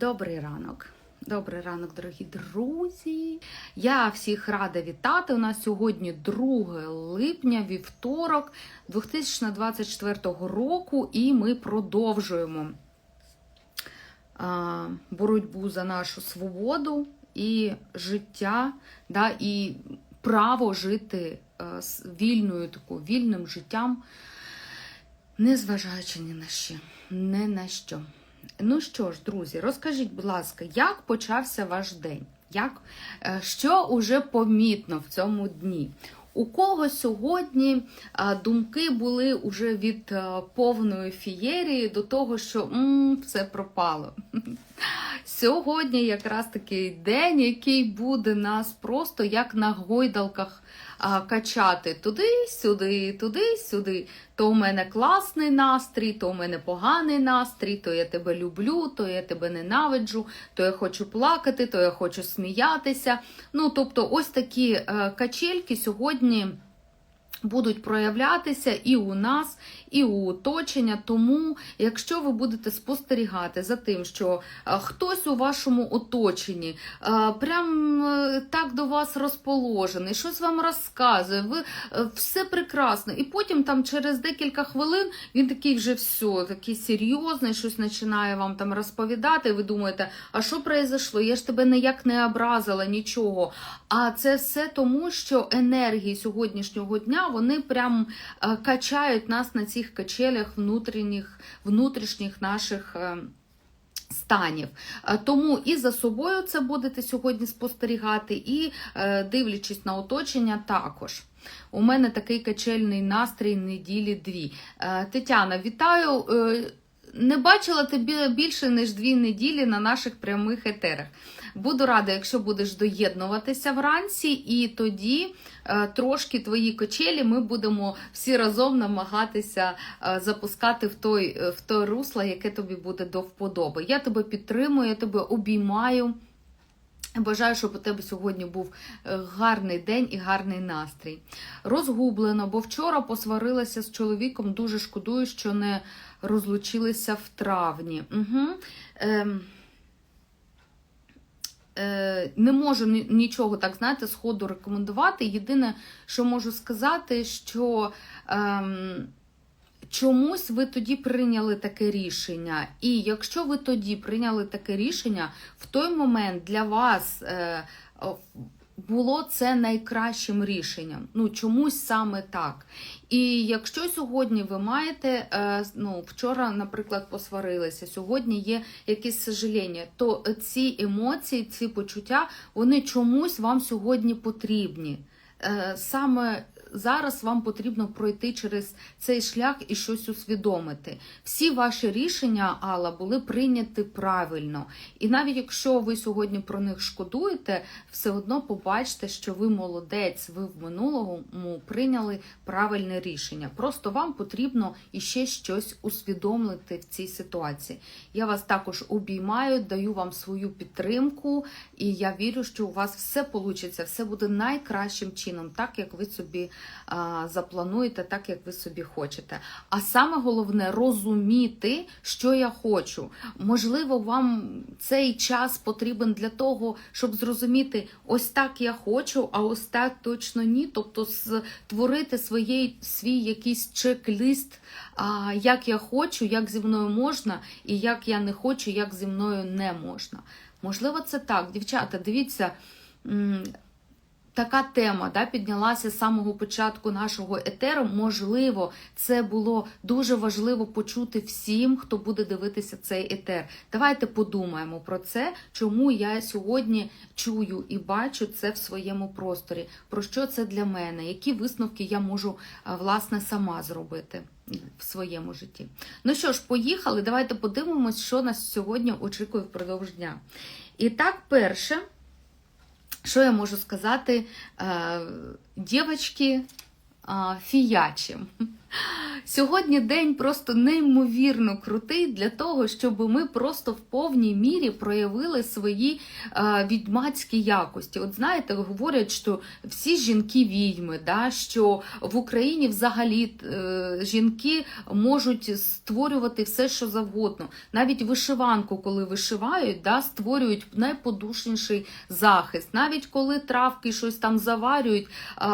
Добрий ранок. Добрий ранок, дорогі друзі. Я всіх рада вітати. У нас сьогодні 2 липня, вівторок 2024 року, і ми продовжуємо боротьбу за нашу свободу і життя, да, і право жити вільною таку, вільним життям, незважаючи ні на що, не на що. Ну що ж, друзі, розкажіть, будь ласка, як почався ваш день? Як, е, Що уже помітно в цьому дні? У кого сьогодні думки були уже від повної фієрії до того, що м, все пропало? Сьогодні якраз такий день, який буде нас просто як на гойдалках а, качати туди-сюди, туди-сюди. То у мене класний настрій, то у мене поганий настрій, то я тебе люблю, то я тебе ненавиджу, то я хочу плакати, то я хочу сміятися. Ну, тобто, ось такі е, качельки сьогодні. Будуть проявлятися і у нас, і у оточення. Тому, якщо ви будете спостерігати за тим, що е, хтось у вашому оточенні е, прям е, так до вас розположений, щось вам розказує, ви все прекрасно, і потім там через декілька хвилин він такий вже все, такий серйозний, щось починає вам там розповідати. Ви думаєте, а що произошло? Я ж тебе ніяк не образила, нічого. А це все тому, що енергії сьогоднішнього дня вони прям е, качають нас на цих качелях внутрішніх, внутрішніх наших. е, Станів. Е, Тому і за собою це будете сьогодні спостерігати, і дивлячись на оточення, також. У мене такий качельний настрій неділі дві. Тетяна, вітаю! Не бачила тебе більше ніж дві неділі на наших прямих етерах. Буду рада, якщо будеш доєднуватися вранці, і тоді е, трошки твої качелі ми будемо всі разом намагатися е, запускати в той, е, в той русло, яке тобі буде до вподоби. Я тебе підтримую, я тебе обіймаю. Бажаю, щоб у тебе сьогодні був е, гарний день і гарний настрій. Розгублено, бо вчора посварилася з чоловіком, дуже шкодую, що не розлучилися в травні. Угу. Е, не можу нічого так, знаєте, сходу рекомендувати. Єдине, що можу сказати, що. Ем, Чомусь ви тоді прийняли таке рішення, і якщо ви тоді прийняли таке рішення, в той момент для вас е, було це найкращим рішенням. Ну чомусь саме так. І якщо сьогодні ви маєте, е, ну вчора, наприклад, посварилися, сьогодні є якесь сожаління, то ці емоції, ці почуття, вони чомусь вам сьогодні потрібні. Е, Саме зараз вам потрібно пройти через цей шлях і щось усвідомити. Всі ваші рішення, Алла, були прийняті правильно. І навіть якщо ви сьогодні про них шкодуєте, все одно побачите, що ви молодець, ви в минулому прийняли правильне рішення. Просто вам потрібно іще щось усвідомити в цій ситуації. Я вас також обіймаю, даю вам свою підтримку, і я вірю, що у вас все вийде, все буде найкращим чином, так як ви собі заплануєте, так як ви собі хочете. А саме головне розуміти, що я хочу. Можливо, вам цей час потрібен для того, щоб зрозуміти, ось так я хочу, а ось так точно ні. Тобто створити своєї, свій якийсь чек-ліст, як я хочу, як зі мною можна, і як я не хочу, як зі мною не можна. Можливо, це так. Дівчата, дивіться. Така тема да, піднялася з самого початку нашого етеру. Можливо, це було дуже важливо почути всім, хто буде дивитися цей етер. Давайте подумаємо про це, чому я сьогодні чую і бачу це в своєму просторі. Про що це для мене? Які висновки я можу власне сама зробити в своєму житті? Ну що ж, поїхали. Давайте подивимось, що нас сьогодні очікує впродовж дня. І так, перше. Що я можу сказати, е, дівчатки е, фіячі. Сьогодні день просто неймовірно крутий для того, щоб ми просто в повній мірі проявили свої е, відьмацькі якості. От знаєте, говорять, що всі жінки відьми, да, що в Україні взагалі е, жінки можуть створювати все, що завгодно. Навіть вишиванку, коли вишивають, да, створюють найподушніший захист. Навіть коли травки щось там заварюють, е,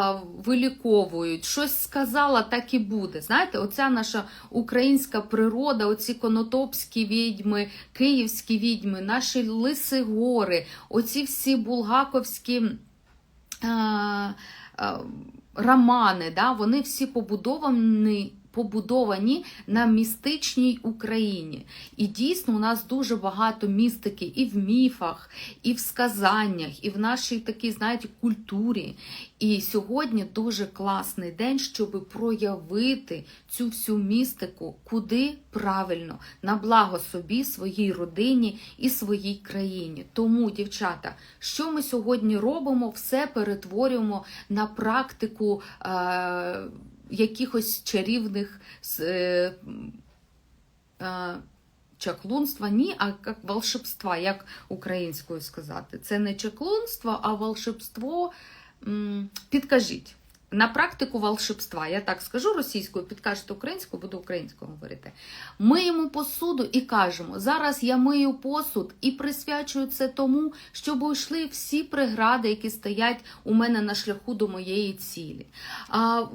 виліковують, щось сказала, так і буде. Знаєте, оця наша українська природа, оці конотопські відьми, київські відьми, наші лиси гори, оці всі булгаковські. е, е, Романи, да, вони всі побудовані, побудовані на містичній Україні. І дійсно у нас дуже багато містики і в міфах, і в сказаннях, і в нашій такій, знаєте, культурі. І сьогодні дуже класний день, щоб проявити цю всю містику куди правильно, на благо собі, своїй родині і своїй країні. Тому, дівчата, що ми сьогодні робимо, все перетворюємо на практику. Е- якихось чарівних е, чаклунства, ні, а як волшебства, як українською сказати. Це не чаклунство, а волшебство. Підкажіть. На практику волшебства, я так скажу російською, підкажете українською, буду українською говорити. Миємо посуду і кажемо: зараз я мию посуд і присвячую це тому, щоб уйшли всі прегради, які стоять у мене на шляху до моєї цілі. А,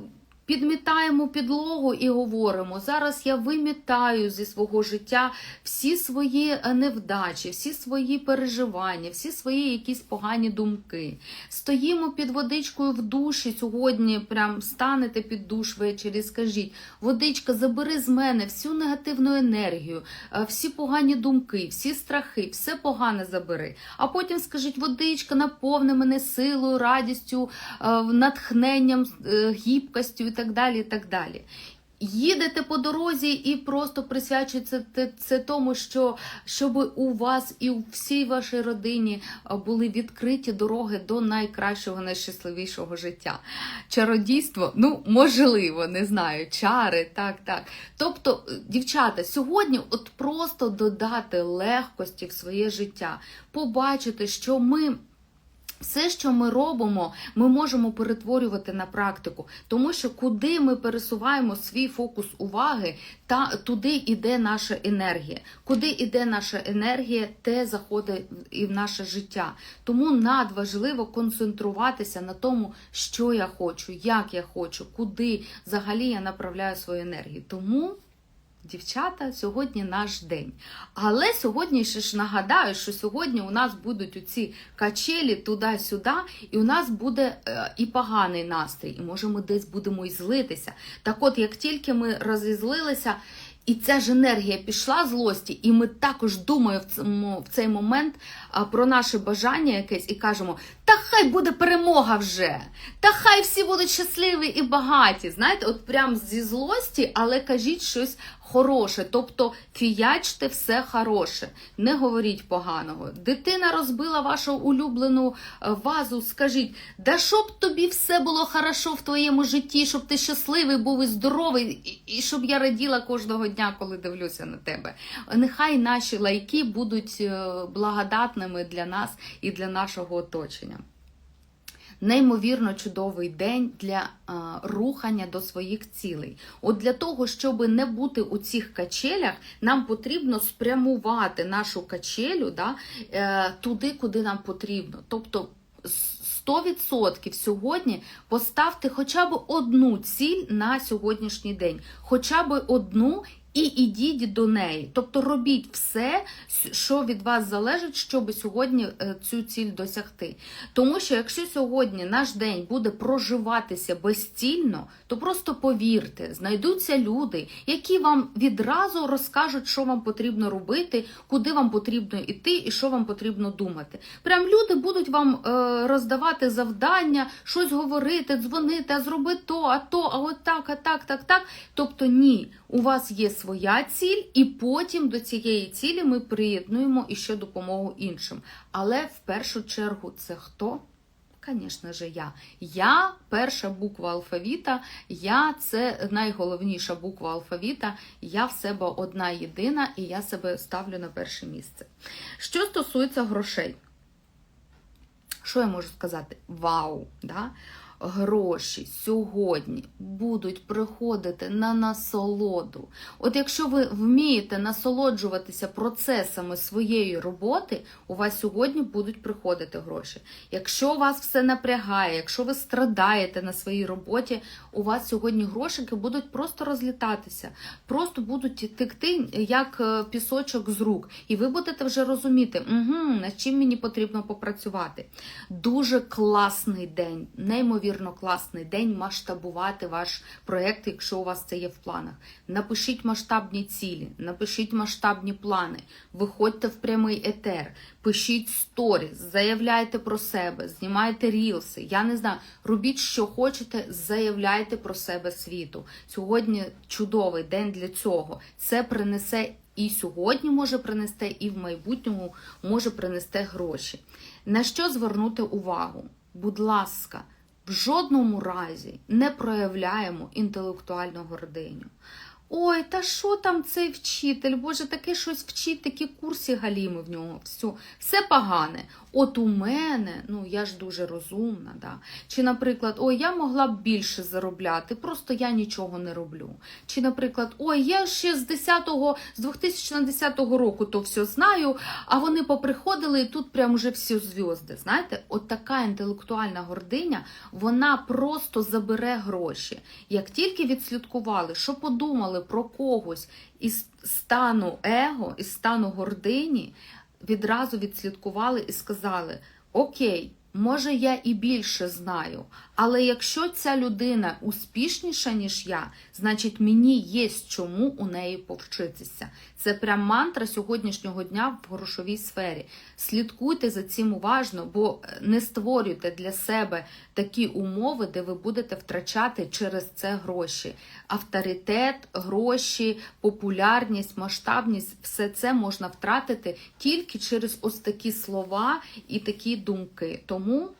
Підмітаємо підлогу і говоримо: зараз я вимітаю зі свого життя всі свої е, невдачі, всі свої переживання, всі свої якісь погані думки. Стоїмо під водичкою в душі сьогодні, прям станете під душ ввечері, скажіть: водичка, забери з мене всю негативну енергію, е, всі погані думки, всі страхи, все погане забери. А потім скажіть, водичка, наповни мене силою, радістю, е, натхненням, гібкостю так далі. і так далі. Їдете по дорозі і просто присвячуєте це, тому, що щоб у вас і у всій вашій родині були відкриті дороги до найкращого, найщасливішого життя. Чародійство, ну можливо, не знаю, чари, так, так. Тобто, дівчата, сьогодні от просто додати легкості в своє життя, побачити, що ми. Все, що ми робимо, ми можемо перетворювати на практику, тому що куди ми пересуваємо свій фокус уваги, та туди йде наша енергія. Куди йде наша енергія, те заходить і в наше життя. Тому надважливо концентруватися на тому, що я хочу, як я хочу, куди взагалі я направляю свою енергію. Тому. Дівчата, сьогодні наш день. Але сьогодні ще ж нагадаю, що сьогодні у нас будуть оці качелі туди-сюди, і у нас буде е, і поганий настрій, і може ми десь будемо і злитися. Так от, як тільки ми розізлилися, і ця ж енергія пішла злості, і ми також думаємо в цей момент про наше бажання якесь і кажемо: та хай буде перемога вже, та хай всі будуть щасливі і багаті. Знаєте, от прям зі злості, але кажіть щось хороше. Тобто фіячте все хороше, не говоріть поганого. Дитина розбила вашу улюблену е, вазу. Скажіть, да щоб тобі все було хорошо в твоєму житті, щоб ти щасливий був і здоровий, і, щоб я раділа кожного дня, коли дивлюся на тебе. Нехай наші лайки будуть е, благодатними для нас і для нашого оточення. Неймовірно чудовий день для а, рухання до своїх цілей. От для того, щоб не бути у цих качелях, нам потрібно спрямувати нашу качелю да, е, туди, куди нам потрібно. Тобто 100% сьогодні поставте хоча б одну ціль на сьогоднішній день, хоча б одну. І ідіть до неї, тобто робіть все, що від вас залежить, щоб сьогодні е, цю ціль досягти. Тому що якщо сьогодні наш день буде проживатися безцільно, то просто повірте, знайдуться люди, які вам відразу розкажуть, що вам потрібно робити, куди вам потрібно йти і що вам потрібно думати. Прям люди будуть вам е, роздавати завдання, щось говорити, дзвонити, а зроби то, а то, а от так, а так, так, так. Тобто ні, у вас є своя ціль, і потім до цієї цілі ми приєднуємо і ще допомогу іншим. Але в першу чергу це хто? Звісно же, я. Я перша буква алфавіта, я це найголовніша буква алфавіта. Я в себе одна єдина, і я себе ставлю на перше місце. Що стосується грошей, що я можу сказати? Вау! Да? Гроші сьогодні будуть приходити на насолоду. От якщо ви вмієте насолоджуватися процесами своєї роботи, у вас сьогодні будуть приходити гроші. Якщо вас все напрягає, якщо ви страдаєте на своїй роботі, у вас сьогодні грошики будуть просто розлітатися, просто будуть текти як е, пісочок з рук. І ви будете вже розуміти, угу, над чим мені потрібно попрацювати. Дуже класний день, неймовірно класний день масштабувати ваш проєкт, якщо у вас це є в планах. Напишіть масштабні цілі, напишіть масштабні плани, виходьте в прямий етер, пишіть сторіс, заявляйте про себе, знімайте рілси. Я не знаю, робіть, що хочете, заявляйте про себе світу. Сьогодні чудовий день для цього. Це принесе. І сьогодні може принести, і в майбутньому може принести гроші. На що звернути увагу? Будь ласка, в жодному разі не проявляємо інтелектуальну гординю. Ой, та що там цей вчитель? Боже, таке щось вчить, такі курси галіми в нього. Все, все погане. От у мене, ну я ж дуже розумна, да. Чи, наприклад, ой, я могла б більше заробляти, просто я нічого не роблю. Чи, наприклад, ой, я ще з 10-го, з 2010 року то все знаю, а вони поприходили і тут прям вже всі зв'язки. Знаєте, от така інтелектуальна гординя, вона просто забере гроші. Як тільки відслідкували, що подумали про когось із стану его, із стану гордині, відразу відслідкували і сказали: Окей, може я і більше знаю, але якщо ця людина успішніша, ніж я, значить мені є чому у неї повчитися. Це прям мантра сьогоднішнього дня в грошовій сфері. Слідкуйте за цим уважно, бо не створюйте для себе такі умови, де ви будете втрачати через це гроші. Авторитет, гроші, популярність, масштабність все це можна втратити тільки через ось такі слова і такі думки. Тому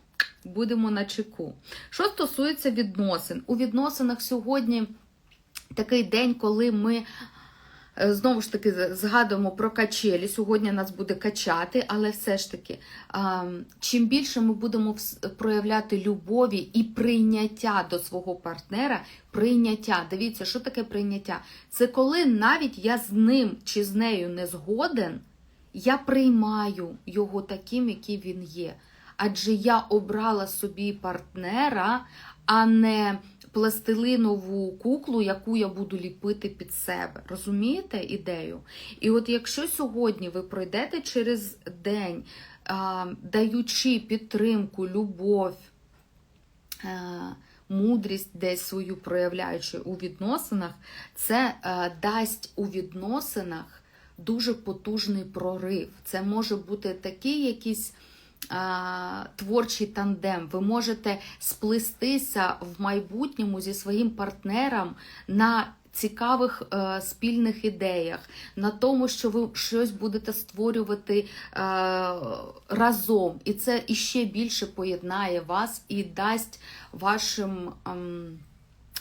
будемо на чеку. Що стосується відносин, у відносинах сьогодні такий день, коли ми. е, Знову ж таки, згадуємо про качелі. Сьогодні нас буде качати, але все ж таки, чим більше ми будемо проявляти любові і прийняття до свого партнера, прийняття. Дивіться, що таке прийняття? Це коли навіть я з ним чи з нею не згоден, я приймаю його таким, який він є. Адже я обрала собі партнера, а не пластилинову куклу, яку я буду ліпити під себе. Розумієте ідею? І от якщо сьогодні ви пройдете через день, даючи підтримку, любов, е, мудрість десь свою проявляючи у відносинах, це е, дасть у відносинах дуже потужний прорив. Це може бути такий якийсь творчий тандем. Ви можете сплестися в майбутньому зі своїм партнером на цікавих е, спільних ідеях, на тому, що ви щось будете створювати е, разом. І це іще більше поєднає вас і дасть вашим. ем,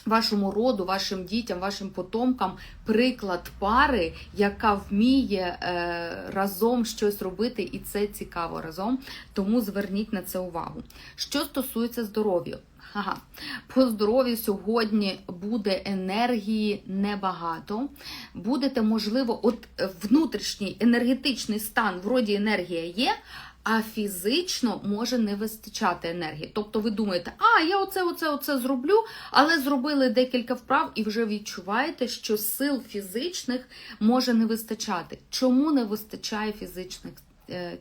Вашому роду, вашим дітям, вашим потомкам приклад пари, яка вміє е, разом щось робити, і це цікаво разом. Тому зверніть на це увагу. Що стосується здоров'я, Ага. По здоров'ю сьогодні буде енергії небагато. Будете, можливо, от внутрішній енергетичний стан, вроді енергія є, а фізично може не вистачати енергії. Тобто ви думаєте, а я оце, оце, оце зроблю, але зробили декілька вправ і вже відчуваєте, що сил фізичних може не вистачати. Чому не вистачає фізичних е,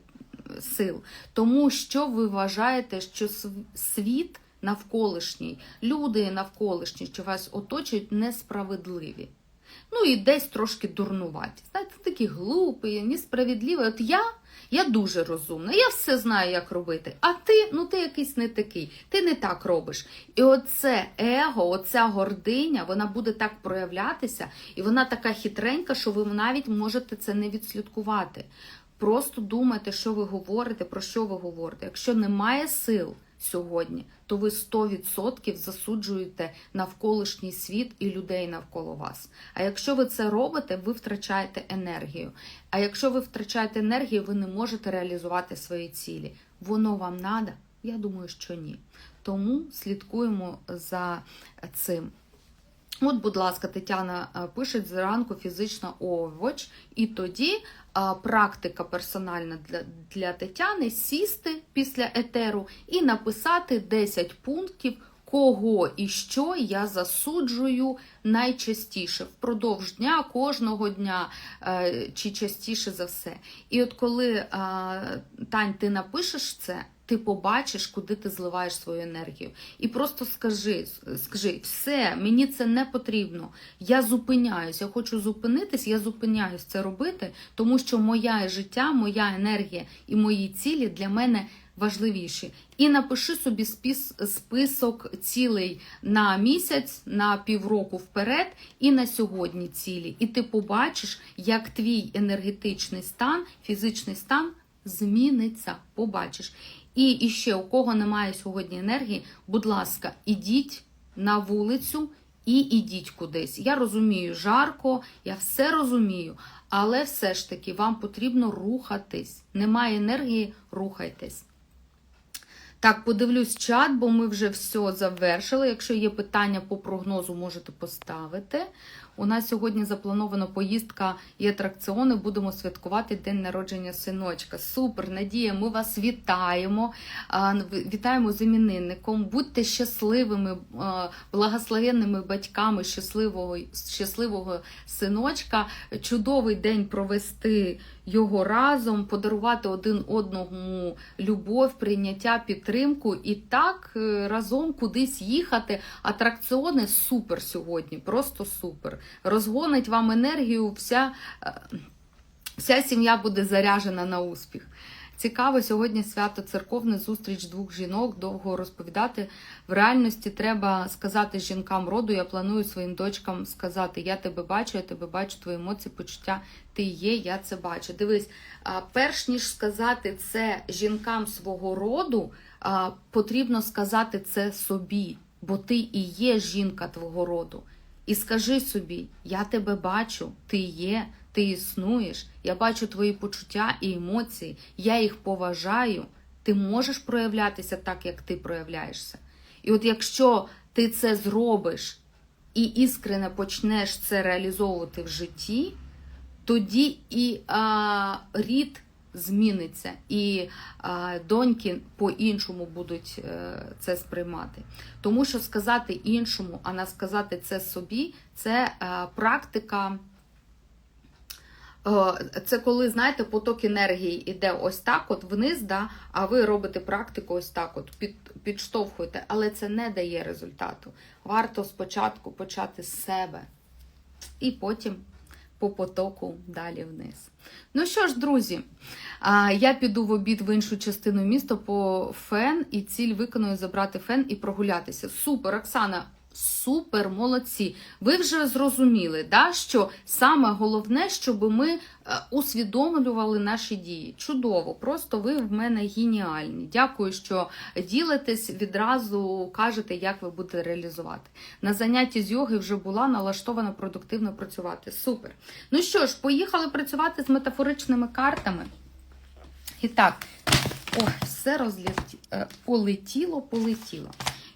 сил? Тому що ви вважаєте, що світ навколишній, люди навколишні, що вас оточують, несправедливі. Ну і десь трошки дурнуваті. Знаєте, такі глупі, несправедливі. От я, я дуже розумна, я все знаю, як робити. А ти, ну ти якийсь не такий, ти не так робиш. І оце его, оця гординя, вона буде так проявлятися, і вона така хитренька, що ви навіть можете це не відслідкувати. Просто думайте, що ви говорите, про що ви говорите. Якщо немає сил сьогодні, то ви 100% засуджуєте навколишній світ і людей навколо вас. А якщо ви це робите, ви втрачаєте енергію. А якщо ви втрачаєте енергію, ви не можете реалізувати свої цілі. Воно вам надо? Я думаю, що ні. Тому слідкуємо за цим. От, будь ласка, Тетяна е, пише зранку фізична овоч, і тоді практика персональна для, для Тетяни сісти після етеру і написати 10 пунктів, кого і що я засуджую найчастіше впродовж дня, кожного дня е, чи частіше за все. І от коли Тань, ти напишеш це. Ти побачиш, куди ти зливаєш свою енергію. І просто скажи, скажи, все, мені це не потрібно. Я зупиняюсь, я хочу зупинитись, я зупиняюсь це робити, тому що моє життя, моя енергія і мої цілі для мене важливіші. І напиши собі список цілей на місяць, на півроку вперед, і на сьогодні цілі. І ти побачиш, як твій енергетичний стан, фізичний стан зміниться. Побачиш. І, ще у кого немає сьогодні енергії, будь ласка, ідіть на вулицю і ідіть кудись. Я розумію, жарко, я все розумію, але все ж таки вам потрібно рухатись. Немає енергії, рухайтесь. Так, подивлюсь чат, бо ми вже все завершили. Якщо є питання по прогнозу, можете поставити. У нас сьогодні запланована поїздка і атракціони. Будемо святкувати день народження синочка. Супер, Надія, ми вас вітаємо. Вітаємо з іменинником. Будьте щасливими, благословенними батьками щасливого, щасливого синочка. Чудовий день провести його разом, подарувати один одному любов, прийняття, підтримку і так е, разом кудись їхати. Атракціони супер сьогодні, просто супер. Розгонить вам енергію, вся, е, вся сім'я буде заряжена на успіх. Цікаво, сьогодні свято церковне зустріч двох жінок. Довго розповідати. В реальності треба сказати жінкам роду. Я планую своїм дочкам сказати: Я тебе бачу, я тебе бачу, твої емоції, почуття, ти є, я це бачу. Дивись, перш ніж сказати це жінкам свого роду, потрібно сказати це собі, бо ти і є жінка твого роду. І скажи собі: я тебе бачу, ти є, ти існуєш, я бачу твої почуття і емоції, я їх поважаю. Ти можеш проявлятися так, як ти проявляєшся. І от якщо ти це зробиш і іскрено почнеш це реалізовувати в житті, тоді і а, рід зміниться, і доньки по-іншому будуть е, це сприймати. Тому що сказати іншому, а не сказати це собі, це е, практика. Е, Це коли, знаєте, поток енергії йде ось так, от вниз, да, а ви робите практику ось так, от під, підштовхуєте, але це не дає результату. Варто спочатку почати з себе і потім по потоку далі вниз. Ну що ж, друзі, я піду в обід в іншу частину міста по фен, і ціль виконую забрати фен і прогулятися. Супер, Оксана! Супер, молодці. Ви вже зрозуміли, да, що саме головне, щоб ми е, усвідомлювали наші дії. Чудово, просто ви в мене геніальні. Дякую, що ділитесь, відразу кажете, як ви будете реалізувати. На занятті з йоги вже була налаштована продуктивно працювати. Супер. Ну що ж, поїхали працювати з метафоричними картами. І так, о, все розліт... е, полетіло, полетіло.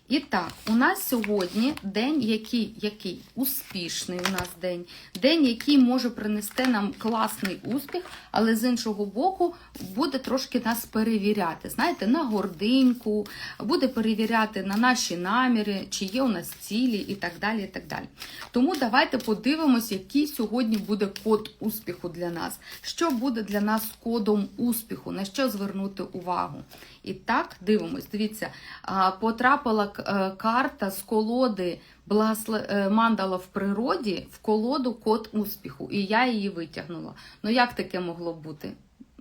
І так, у нас сьогодні день, який який успішний у нас день, день, який може принести нам класний успіх, але з іншого боку буде трошки нас перевіряти. Знаєте, на гординьку, буде перевіряти на наші наміри, чи є у нас цілі і так далі. і так далі. Тому давайте подивимось, який сьогодні буде код успіху для нас. Що буде для нас кодом успіху, на що звернути увагу. І так, дивимось, дивіться, потрапила карта з колоди е, мандала в природі в колоду код успіху, і я її витягнула. Ну як таке могло бути?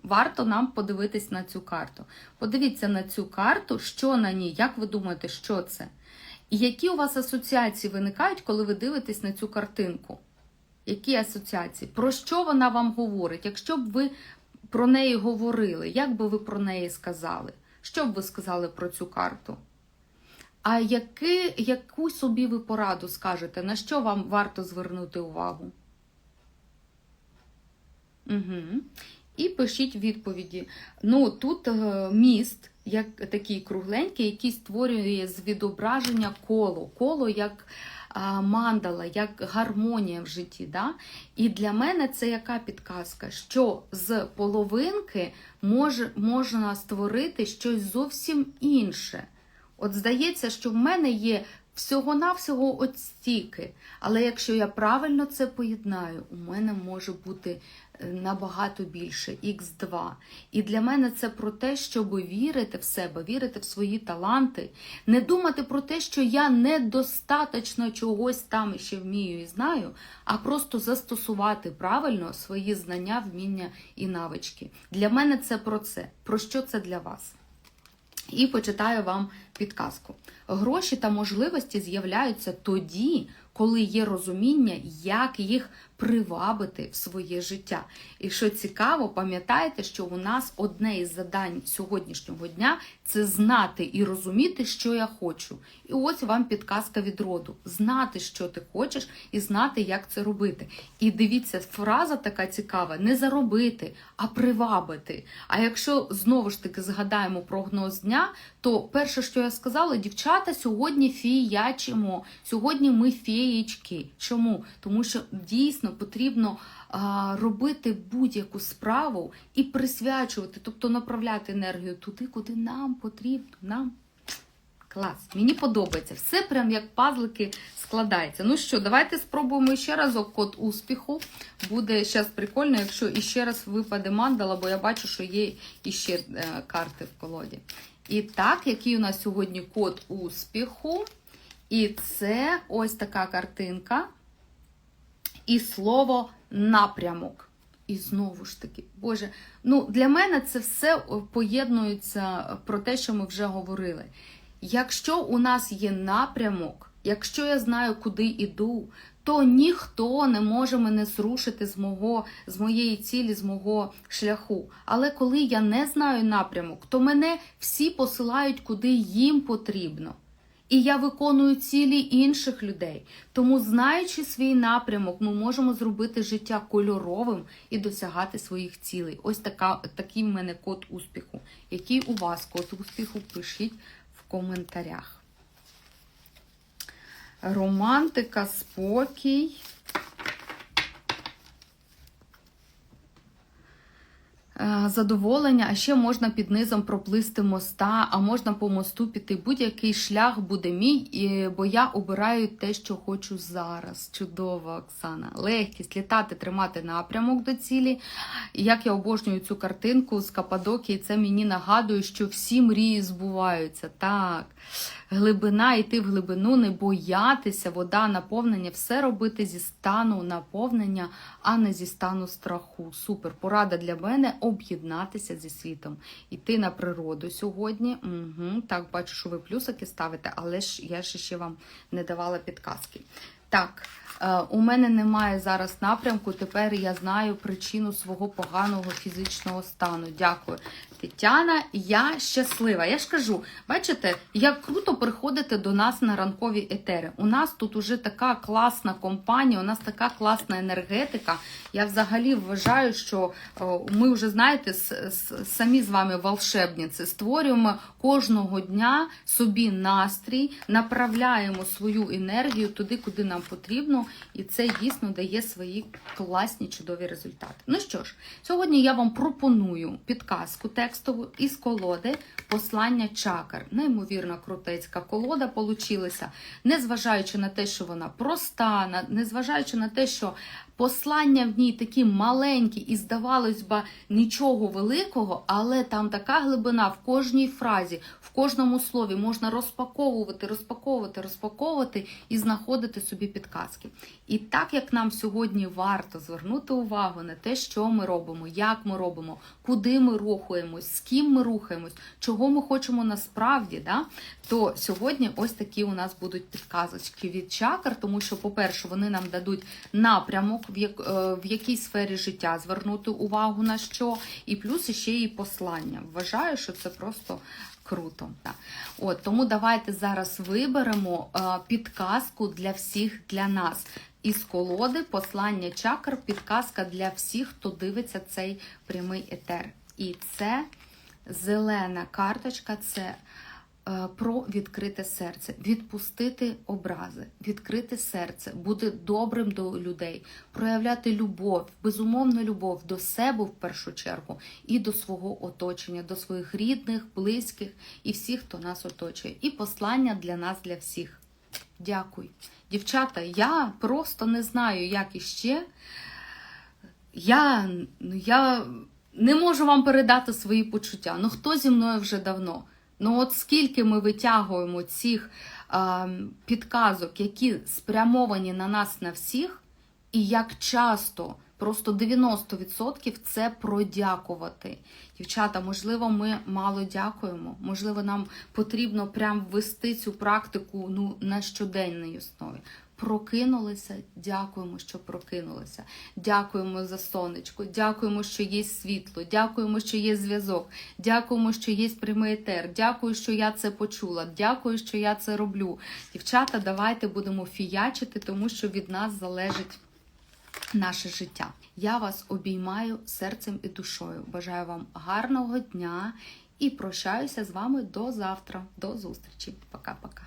Варто нам подивитись на цю карту. Подивіться на цю карту, що на ній, як ви думаєте, що це? І які у вас асоціації виникають, коли ви дивитесь на цю картинку? Які асоціації? Про що вона вам говорить? Якщо б ви про неї говорили, як би ви про неї сказали? Що б ви сказали про цю карту? А яки, яку собі ви пораду скажете, на що вам варто звернути увагу? Угу. І пишіть відповіді. Ну, тут е, міст, як такий кругленький, який створює з відображення коло. Коло як мандала, як гармонія в житті. Да? І для мене це яка підказка? Що з половинки може, можна створити щось зовсім інше. От здається, що в мене є всього-навсього от. Але якщо я правильно це поєднаю, у мене може бути е, набагато більше, х2. І для мене це про те, щоб вірити в себе, вірити в свої таланти, не думати про те, що я недостаточно чогось там ще вмію і знаю, а просто застосувати правильно свої знання, вміння і навички. Для мене це про це. Про що це для вас? І почитаю вам підказку. Гроші та можливості з'являються тоді, коли є розуміння, як їх привабити в своє життя. І що цікаво, пам'ятайте, що у нас одне із завдань сьогоднішнього дня це знати і розуміти, що я хочу. І ось вам підказка від роду: знати, що ти хочеш, і знати, як це робити. І дивіться, фраза така цікава: не заробити, а привабити. А якщо знову ж таки згадаємо прогноз дня, то перше, що я сказала, дівчата сьогодні фіячимо, сьогодні ми фієчки. Чому? Тому що дійсно потрібно а, робити будь-яку справу і присвячувати, тобто направляти енергію туди, куди нам потрібно. Нам клас. Мені подобається. Все прям як пазлики складається. Ну що, давайте спробуємо ще разок код успіху. Буде зараз прикольно, якщо іще раз випаде мандала, бо я бачу, що є іще е, карти в колоді. І так, який у нас сьогодні код успіху? І це ось така картинка. І слово напрямок. І знову ж таки, Боже, ну для мене це все поєднується про те, що ми вже говорили. Якщо у нас є напрямок, якщо я знаю, куди йду, то ніхто не може мене зрушити з мого, з моєї цілі, з мого шляху. Але коли я не знаю напрямок, то мене всі посилають, куди їм потрібно. І я виконую цілі інших людей. Тому, знаючи свій напрямок, ми можемо зробити життя кольоровим і досягати своїх цілей. Ось така, такий в мене код успіху. Який у вас код успіху? Пишіть в коментарях. Романтика, спокій. Задоволення, а ще можна під низом проплисти моста, а можна по мосту піти. Будь-який шлях буде мій, бо я обираю те, що хочу зараз. Чудово, Оксана. Легкість, літати, тримати напрямок до цілі. Як я обожнюю цю картинку з Кападокії, це мені нагадує, що всі мрії збуваються. Так. Глибина, йти в глибину, не боятися, вода, наповнення, все робити зі стану наповнення, а не зі стану страху. Супер. Порада для мене об'єднатися зі світом. Іти на природу сьогодні. Угу. Так, бачу, що ви плюсики ставите, але ж я ж ще вам не давала підказки. Так, е, у мене немає зараз напрямку. Тепер я знаю причину свого поганого фізичного стану. Дякую. Тетяна, я щаслива. Я ж кажу, бачите, як круто приходити до нас на ранкові етери. У нас тут уже така класна компанія, у нас така класна енергетика. Я взагалі вважаю, що ми вже знаєте, самі з вами волшебниці створюємо кожного дня собі настрій, направляємо свою енергію туди, куди нам потрібно, і це дійсно дає свої класні чудові результати. Ну що ж, сьогодні я вам пропоную підказку текстову із колоди послання чакр. Неймовірно крутецька колода получилася, незважаючи на те, що вона проста, незважаючи на те, що послання в ній такі маленькі і, здавалось би, нічого великого, але там така глибина в кожній фразі, в кожному слові можна розпаковувати, розпаковувати, розпаковувати і знаходити собі підказки. І так як нам сьогодні варто звернути увагу на те, що ми робимо, як ми робимо, куди ми рухаємось, з ким ми рухаємось, чого ми хочемо насправді, да? то сьогодні ось такі у нас будуть підказочки від чакр, тому що, по-перше, вони нам дадуть напрямок е, в якій сфері життя звернути увагу на що, і плюс ще і послання. Вважаю, що це просто круто. От, тому давайте зараз виберемо е, підказку для всіх для нас. Із колоди послання чакр, підказка для всіх, хто дивиться цей прямий етер. І це зелена карточка, це про відкрите серце, відпустити образи, відкрити серце, бути добрим до людей, проявляти любов, безумовну любов до себе в першу чергу і до свого оточення, до своїх рідних, близьких і всіх, хто нас оточує. І послання для нас, для всіх. Дякую. Дівчата, я просто не знаю, як іще. Я, я не можу вам передати свої почуття. Ну хто зі мною вже давно? Ну, от скільки ми витягуємо цих е, підказок, які спрямовані на нас на всіх, і як часто, просто 90% це продякувати. Дівчата, можливо, ми мало дякуємо. Можливо, нам потрібно прям ввести цю практику ну, на щоденній основі. Прокинулися, дякуємо, що прокинулися. Дякуємо за сонечко, дякуємо, що є світло, дякуємо, що є зв'язок, дякуємо, що є прямий етер. Дякую, що я це почула. Дякую, що я це роблю. Дівчата, давайте будемо фіячити, тому що від нас залежить наше життя. Я вас обіймаю серцем і душою. Бажаю вам гарного дня і прощаюся з вами до завтра. До зустрічі. Пока-пока.